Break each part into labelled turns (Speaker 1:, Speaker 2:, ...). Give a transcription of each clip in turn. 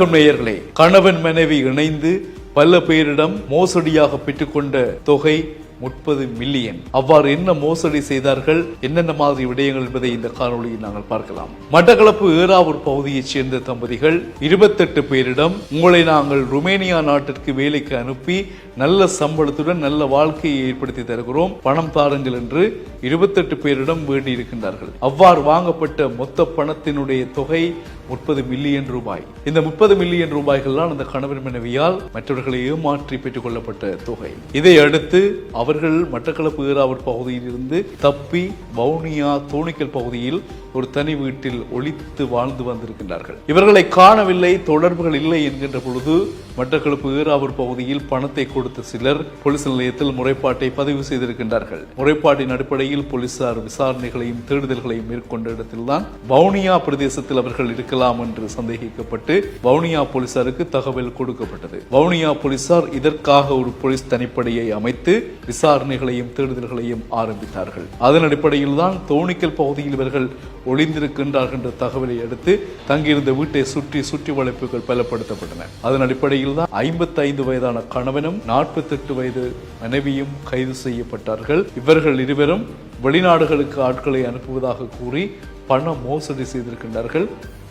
Speaker 1: வணக்கம் நேயர்களே கணவன் மனைவி இணைந்து பல பேரிடம் மோசடியாக பெற்றுக்கொண்ட தொகை முப்பது மில்லியன் அவ்வாறு என்ன மோசடி செய்தார்கள் என்னென்ன மாதிரி விடயங்கள் என்பதை இந்த காணொலியில் நாங்கள் பார்க்கலாம் மட்டக்களப்பு ஏறாவூர் பகுதியைச் சேர்ந்த தம்பதிகள் இருபத்தெட்டு பேரிடம் உங்களை நாங்கள் ருமேனியா நாட்டிற்கு வேலைக்கு அனுப்பி நல்ல சம்பளத்துடன் நல்ல வாழ்க்கையை ஏற்படுத்தி தருகிறோம் பணம் தாருங்கள் என்று இருபத்தெட்டு பேரிடம் வேண்டி இருக்கின்றார்கள் அவ்வாறு வாங்கப்பட்ட மொத்த பணத்தினுடைய தொகை முப்பது மில்லியன் ரூபாய் இந்த முப்பது மில்லியன் ரூபாய்கள் தான் அந்த கணவர் மனைவியால் மற்றவர்களை ஏமாற்றி பெற்றுக் கொள்ளப்பட்ட தொகை இதை அடுத்து அவர்கள் மட்டக்களப்பு பகுதியில் இருந்து தப்பி வவுனியா தோணிக்கல் பகுதியில் ஒரு தனி வீட்டில் ஒழித்து வாழ்ந்து வந்திருக்கின்றார்கள் இவர்களை காணவில்லை தொடர்புகள் இல்லை என்கின்ற பொழுது மட்டக்களப்பு ஈராவூர் பகுதியில் பணத்தை கொடுத்த சிலர் போலீஸ் நிலையத்தில் முறைப்பாட்டை பதிவு செய்திருக்கின்றார்கள் முறைப்பாட்டின் அடிப்படையில் போலீசார் விசாரணைகளையும் தேடுதல்களையும் மேற்கொண்ட இடத்தில்தான் வவுனியா பிரதேசத்தில் அவர்கள் இருக்கலாம் என்று சந்தேகிக்கப்பட்டு வவுனியா போலீசாருக்கு தகவல் கொடுக்கப்பட்டது வவுனியா போலீசார் இதற்காக ஒரு போலீஸ் தனிப்படையை அமைத்து விசாரணைகளையும் தேடுதல்களையும் ஆரம்பித்தார்கள் அதன் அடிப்படையில் தான் தோணிக்கல் பகுதியில் இவர்கள் ஒளிந்திருக்கின்றார்கள் என்ற தகவலை அடுத்து தங்கியிருந்த வீட்டை சுற்றி சுற்றி வளைப்புகள் பலப்படுத்தப்பட்டன அதன் அடிப்படையில் தான் ஐம்பத்தி ஐந்து வயதான கணவனும் நாற்பத்தெட்டு வயது மனைவியும் கைது செய்யப்பட்டார்கள் இவர்கள் இருவரும் வெளிநாடுகளுக்கு ஆட்களை அனுப்புவதாக கூறி பண மோசடி செய்திருக்கின்றார்கள்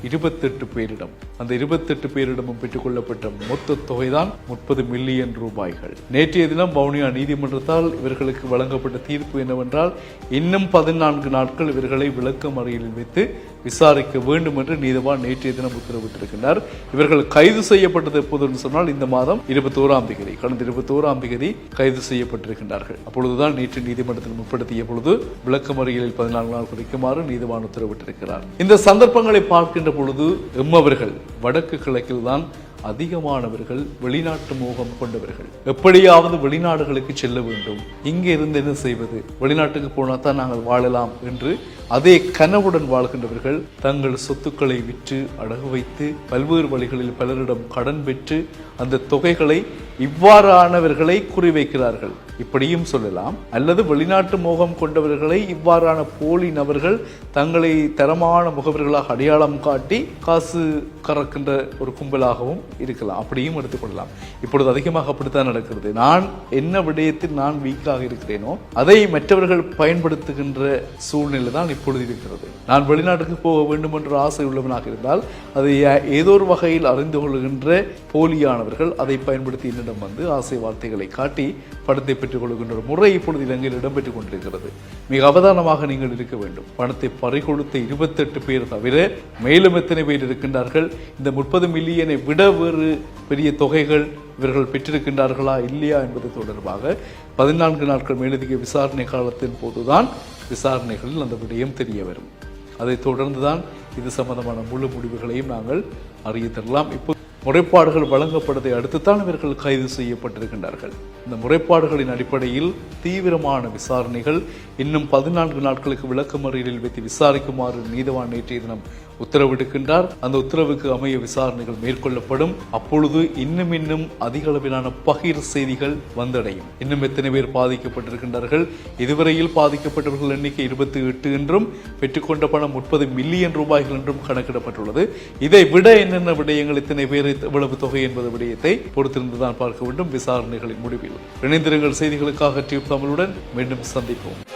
Speaker 1: இருபத்தெட்டு பேரிடம் அந்த இருபத்தெட்டு பேரிடமும் பெற்றுக்கொள்ளப்பட்ட மொத்த தொகைதான் முப்பது மில்லியன் ரூபாய்கள் நேற்றைய தினம் வவுனியா நீதிமன்றத்தால் இவர்களுக்கு வழங்கப்பட்ட தீர்ப்பு என்னவென்றால் இன்னும் பதினான்கு நாட்கள் இவர்களை விளக்கம் அறையில் வைத்து விசாரிக்க வேண்டும் என்று நீதிவான் நேற்றைய தினம் உத்தரவிட்டிருக்கிறார் இவர்கள் கைது செய்யப்பட்டது எப்போதுன்னு சொன்னால் இந்த மாதம் இருபத்தி ஓராம் தேதி கடந்த இருபத்தி ஓராம் தேதி கைது செய்யப்பட்டிருக்கின்றார்கள் அப்பொழுதுதான் நேற்று நீதிமன்றத்தில் முற்படுத்திய பொழுது விளக்கமறியலில் பதினான்கு நாள் குறைக்குமாறு நீதிவான் உத்தரவிட்டிருக்கிறார் இந்த சந்தர்ப்பங்களை பார்க்கின்ற வருகின்ற பொழுது எம்மவர்கள் வடக்கு கிழக்கில் தான் அதிகமானவர்கள் வெளிநாட்டு மோகம் கொண்டவர்கள் எப்படியாவது வெளிநாடுகளுக்கு செல்ல வேண்டும் இங்கே இருந்து என்ன செய்வது வெளிநாட்டுக்கு போனால் தான் நாங்கள் வாழலாம் என்று அதே கனவுடன் வாழ்கின்றவர்கள் தங்கள் சொத்துக்களை விற்று அடகு வைத்து பல்வேறு வழிகளில் பலரிடம் கடன் பெற்று அந்த தொகைகளை இவ்வாறானவர்களை குறிவைக்கிறார்கள் இப்படியும் சொல்லலாம் அல்லது வெளிநாட்டு மோகம் கொண்டவர்களை இவ்வாறான போலி நபர்கள் தங்களை தரமான முகவர்களாக அடையாளம் காட்டி காசு கறக்கின்ற ஒரு கும்பலாகவும் இருக்கலாம் அப்படியும் எடுத்துக்கொள்ளலாம் இப்பொழுது அதிகமாக அப்படித்தான் நடக்கிறது நான் என்ன விடயத்தில் நான் வீக்காக இருக்கிறேனோ அதை மற்றவர்கள் பயன்படுத்துகின்ற சூழ்நிலை தான் இப்பொழுது இருக்கிறது நான் வெளிநாட்டுக்கு போக வேண்டும் என்ற ஆசை உள்ளவனாக இருந்தால் அதை ஏதோ ஒரு வகையில் அறிந்து கொள்கின்ற போலியானவர்கள் அதை பயன்படுத்தி என்னிடம் வந்து ஆசை வார்த்தைகளை காட்டி பணத்தை பெற்றுக் கொள்கின்ற முறை இப்பொழுது இலங்கையில் இடம்பெற்றுக் கொண்டிருக்கிறது மிக அவதானமாக நீங்கள் இருக்க வேண்டும் பணத்தை பறிகொடுத்த இருபத்தெட்டு பேர் தவிர மேலும் எத்தனை பேர் இருக்கின்றார்கள் இந்த முப்பது மில்லியனை விட வேறு பெரிய தொகைகள் இவர்கள் பெற்றிருக்கின்றார்களா இல்லையா என்பது தொடர்பாக பதினான்கு நாட்கள் மேலதிக விசாரணை காலத்தின் போதுதான் விசாரணைகளில் அந்த விடயம் தெரிய வரும் அதைத் தொடர்ந்து தான் இது சம்பந்தமான முழு முடிவுகளையும் நாங்கள் அறிய தரலாம் இப்போ முறைப்பாடுகள் வழங்கப்பட்டதை அடுத்துத்தான் இவர்கள் கைது செய்யப்பட்டிருக்கின்றார்கள் இந்த முறைப்பாடுகளின் அடிப்படையில் தீவிரமான விசாரணைகள் இன்னும் பதினான்கு நாட்களுக்கு மறியலில் வைத்து விசாரிக்குமாறு நீதவான் நேற்றைய தினம் உத்தரவிடுகின்றார் அந்த உத்தரவுக்கு அமைய விசாரணைகள் மேற்கொள்ளப்படும் அப்பொழுது இன்னும் இன்னும் அதிக அளவிலான பகிர் செய்திகள் வந்தடையும் இன்னும் எத்தனை பேர் பாதிக்கப்பட்டிருக்கின்றார்கள் இதுவரையில் பாதிக்கப்பட்டவர்கள் எண்ணிக்கை இருபத்தி எட்டு என்றும் பெற்றுக்கொண்ட பணம் முப்பது மில்லியன் ரூபாய்கள் என்றும் கணக்கிடப்பட்டுள்ளது இதை விட என்னென்ன விடயங்கள் இத்தனை பேர் எவ்வளவு தொகை என்பது விடயத்தை பொறுத்திருந்துதான் பார்க்க வேண்டும் விசாரணைகளின் முடிவில் இணைந்திருங்கள் செய்திகளுக்காக டியூப் தமிழுடன் மீண்டும் சந்திப்போம்